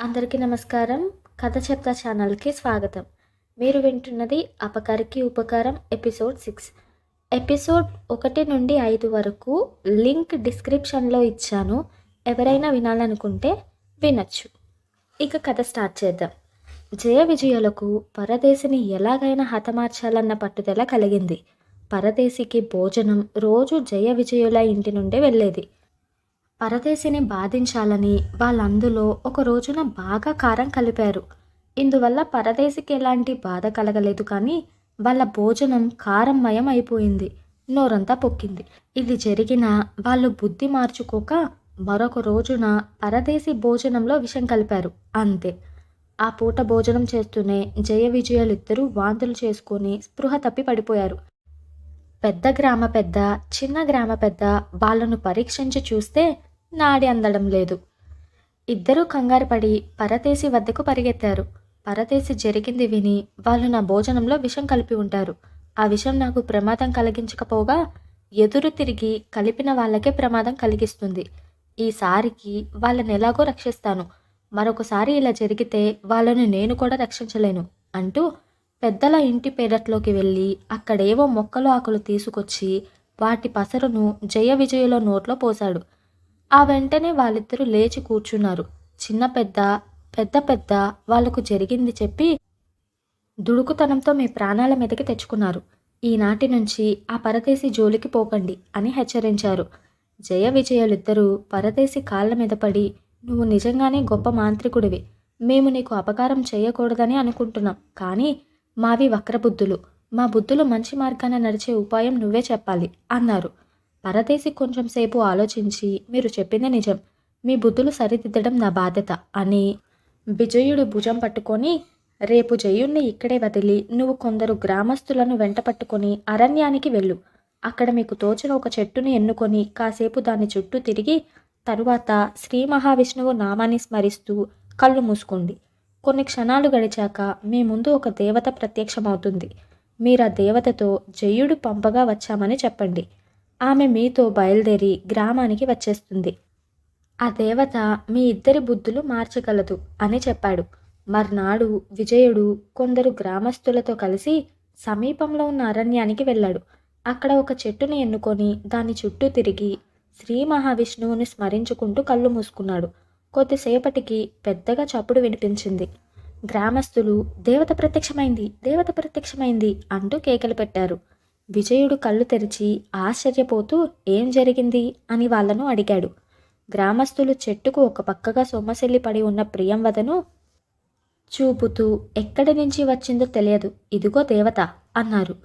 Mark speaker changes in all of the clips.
Speaker 1: అందరికీ నమస్కారం. కథ చెప్తా ఛానల్కి స్వాగతం. మీరు వింటున్నది అపకారికి ఉపకారం ఎపిసోడ్ సిక్స్. ఎపిసోడ్ ఒకటి నుండి ఐదు వరకు లింక్ డిస్క్రిప్షన్లో ఇచ్చాను. ఎవరైనా వినాలనుకుంటే వినొచ్చు. ఇక కథ స్టార్ట్ చేద్దాం. జయ విజయులకు పరదేశిని ఎలాగైనా హతమార్చాలన్న పట్టుదల కలిగింది. పరదేశికి భోజనం రోజు జయ విజయుల ఇంటి నుండే వెళ్ళేది. పరదేశిని బాధించాలని వాళ్ళందులో ఒక రోజున బాగా కారం కలిపారు. ఇందువల్ల పరదేశికి ఎలాంటి బాధ కలగలేదు కానీ వాళ్ళ భోజనం కారంమయం అయిపోయింది. నోరంతా పొక్కింది. ఇది జరిగిన వాళ్ళు బుద్ధి మార్చుకోక మరొక రోజున పరదేశి భోజనంలో విషం కలిపారు. అంతే. ఆ పూట భోజనం చేస్తూనే జయ విజయాలిద్దరూ వాంతులు చేసుకొని స్పృహ తప్పి పడిపోయారు. పెద్ద గ్రామ పెద్ద చిన్న గ్రామ పెద్ద వాళ్ళను పరీక్షించి చూస్తే నాడి అందడం లేదు. ఇద్దరూ కంగారు పడి పరదేశి వద్దకు పరిగెత్తారు. పరదేశి జరిగింది విని వాళ్ళు నా భోజనంలో విషం కలిపి ఉంటారు. ఆ విషం నాకు ప్రమాదం కలిగించకపోగా ఎదురు తిరిగి కలిపిన వాళ్ళకే ప్రమాదం కలిగిస్తుంది. ఈసారికి వాళ్ళని ఎలాగో రక్షిస్తాను. మరొకసారి ఇలా జరిగితే వాళ్ళను నేను కూడా రక్షించలేను అంటూ పెద్దల ఇంటి పెరట్లోకి వెళ్ళి అక్కడేవో మొక్కలు ఆకులు తీసుకొచ్చి వాటి పసరును జయ విజయుల నోట్లో పోశాడు. ఆ వెంటనే వాళ్ళిద్దరూ లేచి కూర్చున్నారు. చిన్న పెద్ద పెద్ద పెద్ద వాళ్ళకు జరిగింది చెప్పి దుడుకుతనంతో మీ ప్రాణాల మీదకి తెచ్చుకున్నారు. ఈనాటి నుంచి ఆ పరదేశి జోలికి పోకండి అని హెచ్చరించారు. జయ విజయులిద్దరూ పరదేశి కాళ్ళ మీద పడి నువ్వు నిజంగానే గొప్ప మాంత్రికుడివి. మేము నీకు అపకారం చేయకూడదని అనుకుంటున్నాం. కానీ మావి వక్రబుద్ధులు. మా బుద్ధులు మంచి మార్గాన నడిచే ఉపాయం నువ్వే చెప్పాలి అన్నారు. పరదేశి కొంచెం సేపు ఆలోచించి మీరు చెప్పింది నిజం. మీ బుద్ధులు సరిదిద్దడం నా బాధ్యత అని విజయుడు భుజం పట్టుకొని రేపు జయుణ్ణి ఇక్కడే వదిలి నువ్వు కొందరు గ్రామస్తులను వెంట పట్టుకొని అరణ్యానికి వెళ్ళు. అక్కడ మీకు తోచిన ఒక చెట్టుని ఎన్నుకొని కాసేపు దాని చుట్టూ తిరిగి తరువాత శ్రీ మహావిష్ణువు నామాన్ని స్మరిస్తూ కళ్ళు మూసుకోండి. కొన్ని క్షణాలు గడిచాక మీ ముందు ఒక దేవత ప్రత్యక్షమవుతుంది. మీరు ఆ దేవతతో జయుడు పంపగా వచ్చామని చెప్పండి. ఆమె మీతో బయలుదేరి గ్రామానికి వచ్చేస్తుంది. ఆ దేవత మీ ఇద్దరి బుద్ధులు మార్చగలదు అని చెప్పాడు. మర్నాడు విజయుడు కొందరు గ్రామస్తులతో కలిసి సమీపంలో ఉన్న అరణ్యానికి వెళ్ళాడు. అక్కడ ఒక చెట్టుని ఎన్నుకొని దాని చుట్టూ తిరిగి శ్రీ మహావిష్ణువుని స్మరించుకుంటూ కళ్ళు మూసుకున్నాడు. కొద్దిసేపటికి పెద్దగా చప్పుడు వినిపించింది. గ్రామస్తులు దేవత ప్రత్యక్షమైంది దేవత ప్రత్యక్షమైంది అంటూ కేకలు పెట్టారు. విజయుడు కళ్ళు తెరిచి ఆశ్చర్యపోతూ ఏం జరిగింది? అని వాళ్ళను అడిగాడు. గ్రామస్తులు చెట్టుకు ఒక పక్కగా సొమ్మసిల్లి పడి ఉన్న ప్రియంవదను చూపుతూ ఎక్కడి నుంచి వచ్చిందో తెలియదు. ఇదిగో దేవత అన్నారు.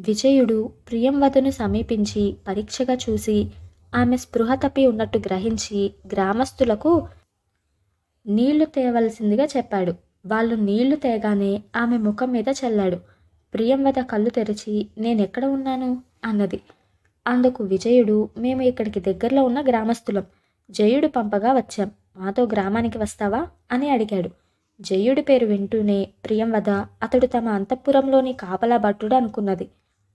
Speaker 1: విజయుడు ప్రియంవదను సమీపించి పరీక్షగా చూసి ఆమె స్పృహ తప్పి ఉన్నట్టు గ్రహించి గ్రామస్తులకు నీళ్ళు తేవలసిందిగా చెప్పాడు. వాళ్ళు నీళ్ళు తేగానే ఆమె ముఖం మీద చల్లాడు. ప్రియంవద కళ్ళు తెరిచి నేనెక్కడ ఉన్నాను? అన్నది. అందుకు విజయుడు మేము ఇక్కడికి దగ్గరలో ఉన్న గ్రామస్తులం జయుడు పంపగా వచ్చాం. మాతో గ్రామానికి వస్తావా? అని అడిగాడు. జయుడి పేరు వింటూనే ప్రియంవద అతడు తమ అంతఃపురంలోని కాపలా భట్టుడు అనుకున్నది.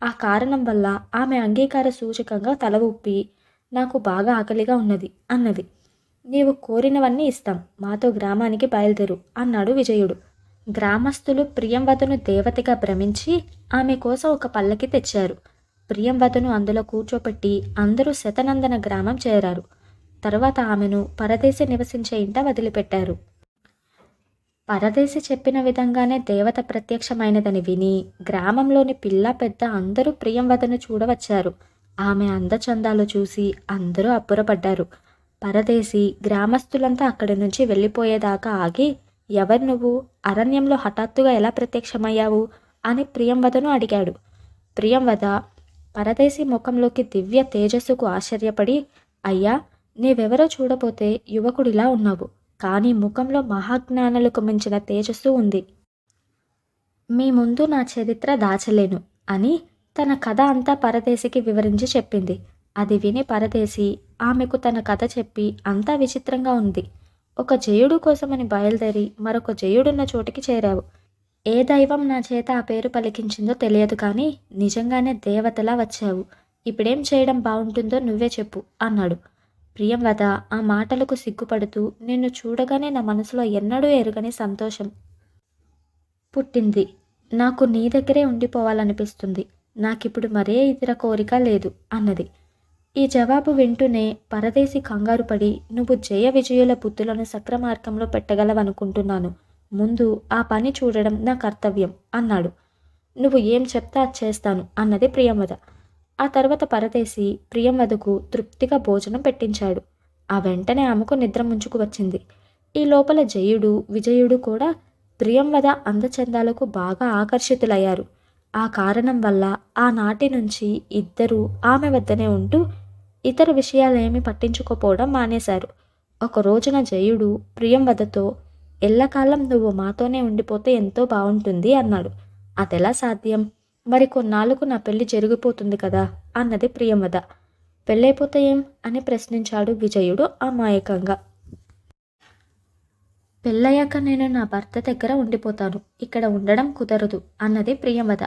Speaker 1: ఆ కారణం వల్ల ఆమె అంగీకార సూచకంగా తల ఊపి నాకు బాగా ఆకలిగా ఉన్నది అన్నది. నీవు కోరినవన్నీ ఇస్తాం. మాతో గ్రామానికి బయలుదేరు అన్నాడు విజయుడు. గ్రామస్తులు ప్రియంవదను దేవతగా భ్రమించి ఆమె కోసం ఒక పల్లకి తెచ్చారు. ప్రియంవదను అందులో కూర్చోపెట్టి అందరూ శతనందన గ్రామం చేరారు. తర్వాత ఆమెను పరదేశి నివసించే ఇంట వదిలిపెట్టారు. పరదేశి చెప్పిన విధంగానే దేవత ప్రత్యక్షమైనదని విని గ్రామంలోని పిల్ల పెద్ద అందరూ ప్రియంవదను చూడవచ్చారు. ఆమె అందచందాలు చూసి అందరూ అబ్బురపడ్డారు. పరదేశి గ్రామస్తులంతా అక్కడి నుంచి వెళ్ళిపోయేదాకా ఆగి ఎవరు నువ్వు? అరణ్యంలో హఠాత్తుగా ఎలా ప్రత్యక్షమయ్యావు? అని ప్రియంవదను అడిగాడు. ప్రియంవద పరదేశి ముఖంలోకి దివ్య తేజస్సుకు ఆశ్చర్యపడి అయ్యా నీవెవరో చూడపోతే యువకుడిలా ఉన్నావు. కానీ ముఖంలో మహాజ్ఞానులకు మించిన తేజస్సు ఉంది. మీ ముందు నా చరిత్ర దాచలేను అని తన కథ అంతా పరదేశికి వివరించి చెప్పింది. అది విని పరదేశి ఆమెకు తన కథ చెప్పి అంతా విచిత్రంగా ఉంది. ఒక జయుడు కోసమని బయలుదేరి మరొక జయుడున్న చోటికి చేరావు. ఏ దైవం నా చేత ఆ పేరు పలికించిందో తెలియదు కానీ నిజంగానే దేవతలా వచ్చావు. ఇప్పుడేం చేయడం బాగుంటుందో నువ్వే చెప్పు అన్నాడు. ప్రియంవద ఆ మాటలకు సిగ్గుపడుతూ నిన్ను చూడగానే నా మనసులో ఎన్నడూ ఎరుగని సంతోషం పుట్టింది. నాకు నీ దగ్గరే ఉండిపోవాలనిపిస్తుంది. నాకిప్పుడు మరే ఇతర కోరిక లేదు అన్నది. ఈ జవాబు వింటూనే పరదేశి కంగారు పడి నువ్వు జయ విజయుల బుద్ధులను సక్రమార్గంలో పెట్టగలవనుకుంటున్నాను. ముందు ఆ పని చూడడం నా కర్తవ్యం అన్నాడు. నువ్వు ఏం చెప్తా చేస్తాను అన్నది ప్రియంవద ఆ తర్వాత పరదేశి ప్రియంవదకు తృప్తిగా భోజనం పెట్టించాడు. ఆ వెంటనే ఆమెకు నిద్ర ముంచుకు వచ్చింది. ఈ లోపల జయుడు విజయుడు కూడా ప్రియంవద అందచందాలకు బాగా ఆకర్షితులయ్యారు. ఆ కారణం వల్ల ఆనాటి నుంచి ఇద్దరూ ఆమె వద్దనే ఉంటూ ఇతర విషయాలేమీ పట్టించుకోపోవడం మానేశారు. ఒక రోజున జయుడు ప్రియంవదతో ఎల్లకాలం నువ్వు మాతోనే ఉండిపోతే ఎంతో బాగుంటుంది అన్నాడు. అదెలా సాధ్యం? మరి కొన్నాళ్ళకు నా పెళ్ళి జరిగిపోతుంది కదా అన్నది ప్రియంవద పెళ్ళైపోతే ఏం? అని ప్రశ్నించాడు విజయుడు అమాయకంగా. పెళ్ళయ్యాక నేను నా భర్త దగ్గర ఉండిపోతాను. ఇక్కడ ఉండడం కుదరదు అన్నది ప్రియంవద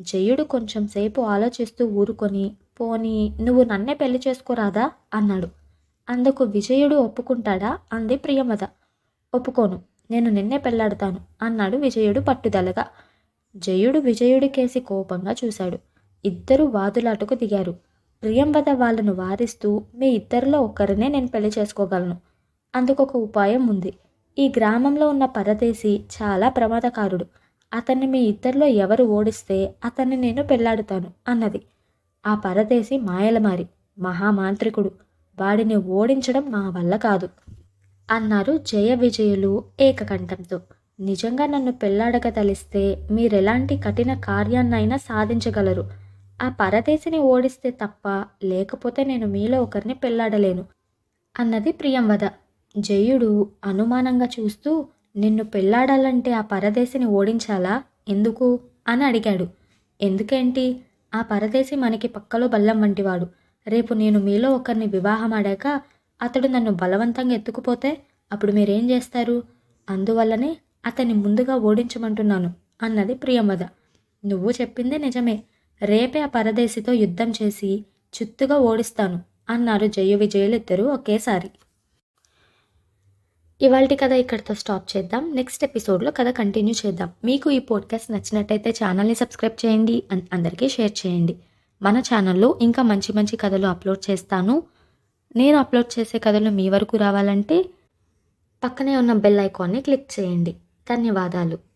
Speaker 1: జయుడు కొంచెం సేపు ఆలోచిస్తూ ఊరుకొని పోనీ నువ్వు నన్నే పెళ్ళి చేసుకోరాదా? అన్నాడు. అందుకు విజయుడు ఒప్పుకుంటాడా? అంది ప్రియంవద ఒప్పుకోను నేను నిన్నే పెళ్ళాడతాను అన్నాడు విజయుడు పట్టుదలగా. జయుడు విజయుడి కేసి కోపంగా చూశాడు. ఇద్దరు వాదులాటకు దిగారు. ప్రియంవద వాళ్ళను వారిస్తూ మీ ఇద్దరిలో ఒకరినే నేను పెళ్ళి చేసుకోగలను. అందుకొక ఉపాయం ఉంది. ఈ గ్రామంలో ఉన్న పరదేశి చాలా ప్రమాదకారుడు. అతన్ని మీ ఇద్దరిలో ఎవరు ఓడిస్తే అతన్ని నేను పెళ్ళాడుతాను అన్నది. ఆ పరదేశి మాయలమారి మహామాంత్రికుడు. వాడిని ఓడించడం మా వల్ల కాదు అన్నారు జయ విజయులు ఏకకంఠంతో. నిజంగా నన్ను పెళ్ళాడక తలిస్తే మీరెలాంటి కఠిన కార్యాన్నైనా సాధించగలరు. ఆ పరదేశిని ఓడిస్తే తప్ప లేకపోతే నేను మీలో ఒకరిని పెళ్ళాడలేను అన్నది ప్రియంవద. జయుడు అనుమానంగా చూస్తూ నిన్ను పెళ్ళాడాలంటే ఆ పరదేశిని ఓడించాలా? ఎందుకు? అని అడిగాడు. ఎందుకేంటి? ఆ పరదేశి మనకి పక్కలో బల్లం వంటివాడు. రేపు నేను మీలో ఒకరిని వివాహం ఆడాక అతడు నన్ను బలవంతంగా ఎత్తుకుపోతే అప్పుడు మీరేం చేస్తారు? అందువల్లనే అతన్ని ముందుగా ఓడించమంటున్నాను అన్నది ప్రియమద. నువ్వు చెప్పిందే నిజమే. రేపే ఆ పరదేశితో యుద్ధం చేసి చిత్తుగా ఓడిస్తాను అన్నారు జయ విజయులిద్దరూ ఒకేసారి. ఇవాళ కథ ఇక్కడితో స్టాప్ చేద్దాం. నెక్స్ట్ ఎపిసోడ్లో కథ కంటిన్యూ చేద్దాం. మీకు ఈ పాడ్కాస్ట్ నచ్చినట్టయితే ఛానల్ని సబ్స్క్రైబ్ చేయండి అందరికీ షేర్ చేయండి. మన ఛానల్లో ఇంకా మంచి మంచి కథలు అప్లోడ్ చేస్తాను. నేను అప్లోడ్ చేసే కథలు మీ వరకు రావాలంటే పక్కనే ఉన్న బెల్ ఐకాన్ని క్లిక్ చేయండి. ధన్యవాదాలు.